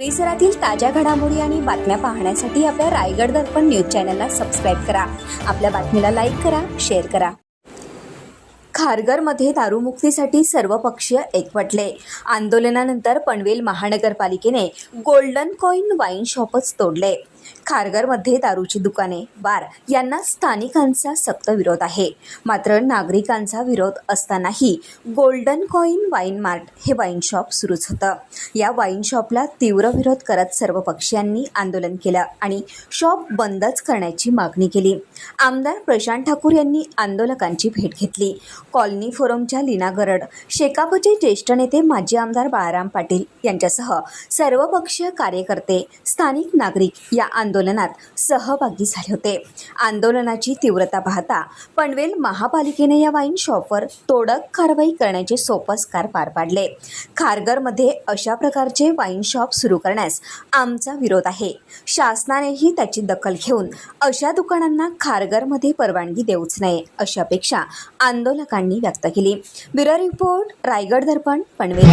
परिसरातील ताज्या घडामोडी आणि बातम्या पाहण्यासाठी आपल्या रायगड दर्पण न्यूज चॅनलला सबस्क्राईब करा. आपल्या बातमीला लाईक करा शेअर करा. खारघरमध्ये दारूमुक्तीसाठी सर्वपक्षीय एकवटले. आंदोलनानंतर पनवेल महानगरपालिकेने गोल्डन कॉईन वाईन शॉपच तोडले. खारघरमध्ये दारूची दुकाने बार यांना स्थानिकांचा सक्त विरोध आहे. मात्र नागरिकांचा विरोध असतानाही गोल्डन कॉईन वाईन मार्ट हे वाईन शॉप सुरूच होतं. या वाईन शॉपला तीव्र विरोध करत सर्व पक्षीयांनी आंदोलन केलं आणि शॉप बंदच करण्याची मागणी केली. आमदार प्रशांत ठाकूर यांनी आंदोलकांची भेट घेतली. कॉलनी फोरमच्या लीना गरड शेकापचे ज्येष्ठ नेते माजी आमदार बाळाराम पाटील यांच्यासह सर्वपक्षीय कार्यकर्ते स्थानिक नागरिक या आंदोलनात सहभागी झाले होते. आंदोलनाची तीव्रता पाहता पनवेल महापालिकेने या वाईन शॉपवर तोडक कारवाई करण्याचे सोपस्कार पार पाडले. खारघरमध्ये अशा प्रकारचे वाईन शॉप सुरू करण्यास आमचा विरोध आहे. शासनानेही त्याची दखल घेऊन अशा दुकानांना खारघरमध्ये परवानगी देऊच नये अशी अपेक्षा आंदोलकांनी व्यक्त केली. Bureau report Raigad Darpan Panvel.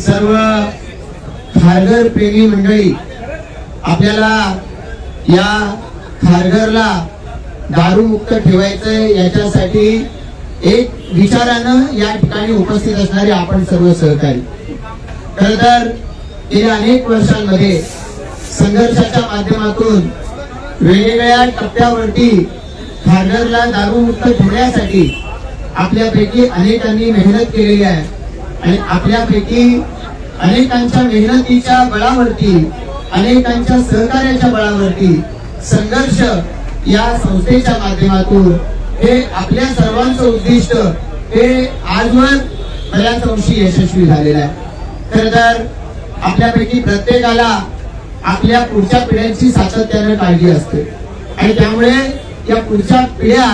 सर्व खारघर प्रेमी मंडळी आपल्याला या खारघरला दारूमुक्त ठेवायचंय याच्यासाठी एक विचारानं या ठिकाणी उपस्थित असणारे आपण सर्व सहकारी. खर तर गेल्या अनेक वर्षांमध्ये संघर्षाच्या माध्यमातून वेगवेगळ्या टप्प्यावरती खारघरला दारूमुक्त ठेवण्यासाठी आपल्यापैकी अनेकांनी मेहनत केलेली आहे. आणि आपल्यापैकी अनेकांच्या मेहनतीच्या बळावरती अनेकांच्या सहकार्याच्या बळावरती संघर्ष या संस्थेच्या माध्यमातून हे आपल्या सर्वांचं उद्दिष्ट हे आजवर बऱ्याच अंशी यशस्वी झालेलं आहे. खर तर आपल्यापैकी प्रत्येकाला आपल्या पुढच्या पिढ्यांची सातत्यानं काळजी असते. आणि त्यामुळे या पुढच्या पिढ्या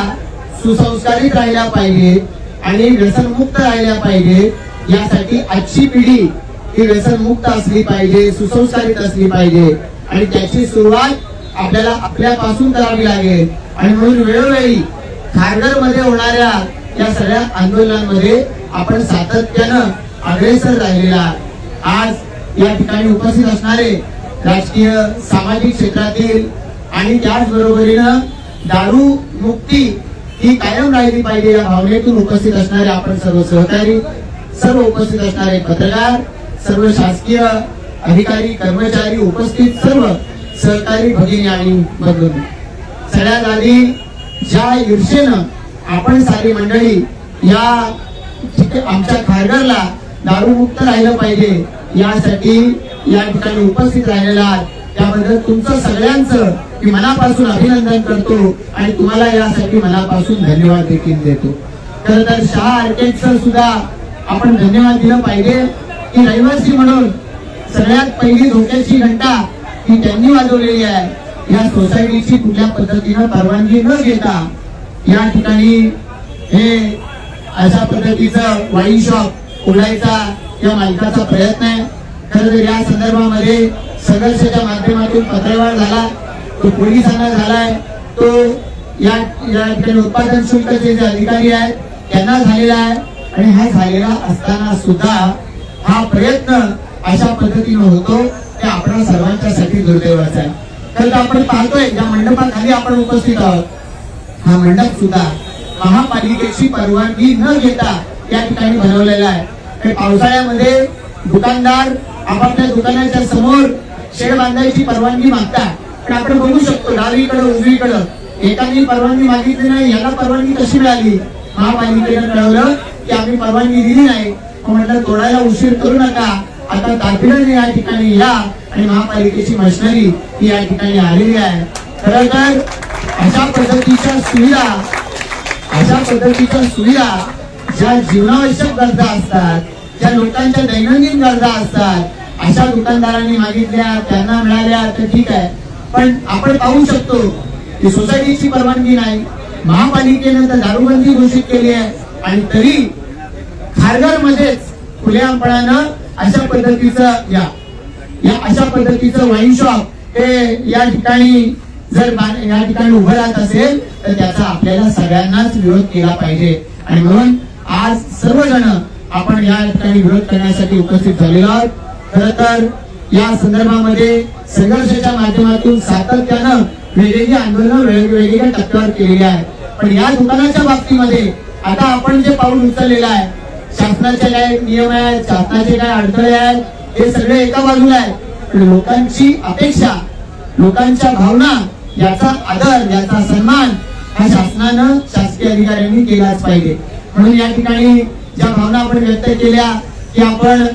सुसंस्कारित राहिल्या पाहिजे आणि व्यसनमुक्त राहिल्या पाहिजे यासाठी आजची पिढी ही व्यसनमुक्त असली पाहिजे सुसंस्कारित असली पाहिजे. आणि त्याची सुरुवात आपल्याला आपल्यापासून करावी लागेल. आणि म्हणून वेळोवेळी खारघरमध्ये होणाऱ्या या सगळ्या आंदोलनांमध्ये आपण सातत्यानं अग्रेसर राहिलेला आज या ठिकाणी उपस्थित असणारे राजकीय सामाजिक क्षेत्रातील आणि त्याचबरोबरीनं दारू मुक्ती ही कायम राहिली पाहिजे या भावनेतून उपस्थित असणारे आपण सर्व सहकारी सर्व उपस्थित असणारे पत्रकार सर्व शासकीय अधिकारी कर्मचारी उपस्थित सर्व सहकारी भगिनी आणि बंधू सगळ्यात आधी ज्या ईर्षेनं आपण सारी मंडळी या आमच्या खारघरला दारूमुक्त राहिलं पाहिजे यासाठी या ठिकाणी उपस्थित राहिलेला आहात. त्याबद्दल तुमचं सगळ्यांचं मी मनापासून अभिनंदन करतो आणि तुम्हाला यासाठी मनापासून धन्यवाद देखील देतो. खर तर शहा आर्केटचं सुद्धा आपण धन्यवाद दिलं पाहिजे. की रहिवासी म्हणून सगळ्यात पहिली धोक्याची घंटा ही त्यांनी वाजवलेली आहे. या सोसायटीची कुठल्या पद्धतीनं परवानगी न घेता या ठिकाणी हे अशा पद्धतीचं वाईन शॉप उघडायचा या मालकाचा प्रयत्न आहे. खरं तर या संदर्भामध्ये संघर्षाच्या माध्यमातून पत्रव्यवहार झाला तो पोलिसांना झालाय तो या या ठिकाणी उत्पादन शुल्कचे जे अधिकारी आहेत त्यांना झालेला आहे. आणि हा झालेला असताना सुद्धा हा प्रयत्न अशा पद्धतीनं होतो ते आपल्या सर्वांच्यासाठी दुर्दैवाचा आहे. तर आपण पाहतोय ज्या मंडपाखाली आपण उपस्थित आहोत हा मंडप सुद्धा महापालिकेची परवानगी न घेता या ठिकाणी बनवलेला आहे. हे पावसाळ्यामध्ये दुकानदार आपापल्या दुकानाच्या समोर शेड बांधायची परवानगी मागतात पण आपण बघू शकतो डावीकडं उजवीकडं एकाने परवानगी मागितली नाही याला परवानगी कशी मिळाली? महापालिकेनं कळवलं की आम्ही परवानगी दिली नाही. म्हटलं तोडायला उशीर करू नका. आता तातडीने या ठिकाणी या आणि महापालिकेची मशिनरी ही या ठिकाणी आलेली आहे. खरं तर अशा पद्धतीच्या सुविधा अशा पद्धतीच्या सुविधा ज्या जीवनावश्यक गरजा असतात ज्या लोकांच्या दैनंदिन गरजा असतात अशा दुकानदारांनी मागितल्या त्यांना मिळाल्या तर ठीक आहे. पण आपण पाहू शकतो की सोसायटीची परवानगी नाही. महापालिकेनं तर दारूबंदी घोषित केली आहे. आणि तरी खारघर मध्येच खुलेआमपणानं अशा पद्धतीचं या. या अशा पद्धतीचं वाईन शॉप हे या ठिकाणी जर या ठिकाणी उभं राहत असेल तर त्याचा आपल्याला सगळ्यांनाच विरोध केला पाहिजे. आणि म्हणून आज सर्वजण आपण या ठिकाणी विरोध करण्यासाठी उपस्थित झालेलो आहोत. खर तर या संदर्भामध्ये संघर्षाच्या माध्यमातून सातत्यानं वेगवेगळी आंदोलनं वेगवेगळ्या टप्प्यावर केलेली आहे पण या दुकानाच्या बाबतीमध्ये आता आपण जे पाऊल उचललेलं आहे शासनाचे काय नियम आहेत? शासनाचे काय अडथळे आहेत? हे सगळे एका बाजूला आहे पण लोकांची अपेक्षा लोकांच्या भावना याचा आदर याचा सन्मान हा शासनानं शासकीय अधिकाऱ्यांनी केलाच पाहिजे. म्हणून या ठिकाणी ज्या भावना आपण व्यक्त केल्या की आपण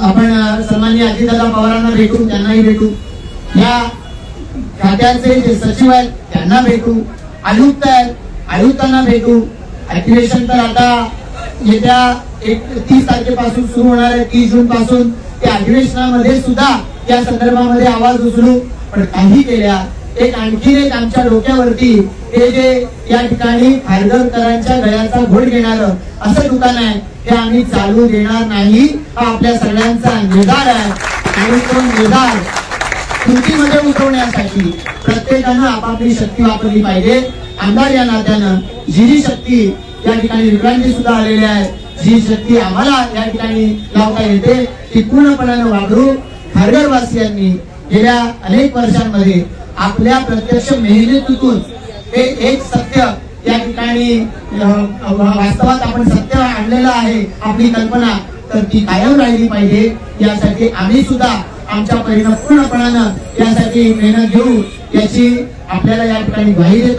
आपण अ, सन्माननीय अजितदादा पवारांना भेटू त्यांनाही भेटू. या खात्याचे जे सचिव आहेत त्यांना भेटू. आयुक्त आहेत आयुक्तांना भेटू. ऍक्टिव्हेशन तर आता येत्या एक तीस तारखेपासून सुरू होणार आहे तीस जून पासून त्या अधिवेशनामध्ये सुद्धा या संदर्भामध्ये आवाज उचलू. पण काही केल्या एक आणखीन एक आमच्या डोक्यावरती हे जे या ठिकाणी खारघरकरांच्या गळ्याचा घोड घेणार असं दुकान आहे हे आम्ही चालू देणार नाही. हा आपल्या सगळ्यांचा निधार आहे. आणि तो निधार कृतीमध्ये उतरवण्यासाठी प्रत्येकानं आपापली शक्ती वापरली पाहिजे. आमदार या नात्यानं जी जी शक्ती या ठिकाणी विक्रांती सुद्धा आलेली आहे जी शक्ती आम्हाला या ठिकाणी लावता येते ती पूर्णपणाने वापरू खारघरवासियांनी गेल्या अनेक वर्षांमध्ये आपल्या प्रत्यक्ष मेहनतीतून हे एक सत्य या ठिकाणी वास्तवात आपण सत्य आणलेलं आहे आपली कल्पना तर ती कायम राहिली पाहिजे. यासाठी आम्ही सुद्धा आमच्या परिणाम पूर्णपणानं यासाठी मेहनत घेऊ याची आपल्याला या ठिकाणी ग्वाही देतो.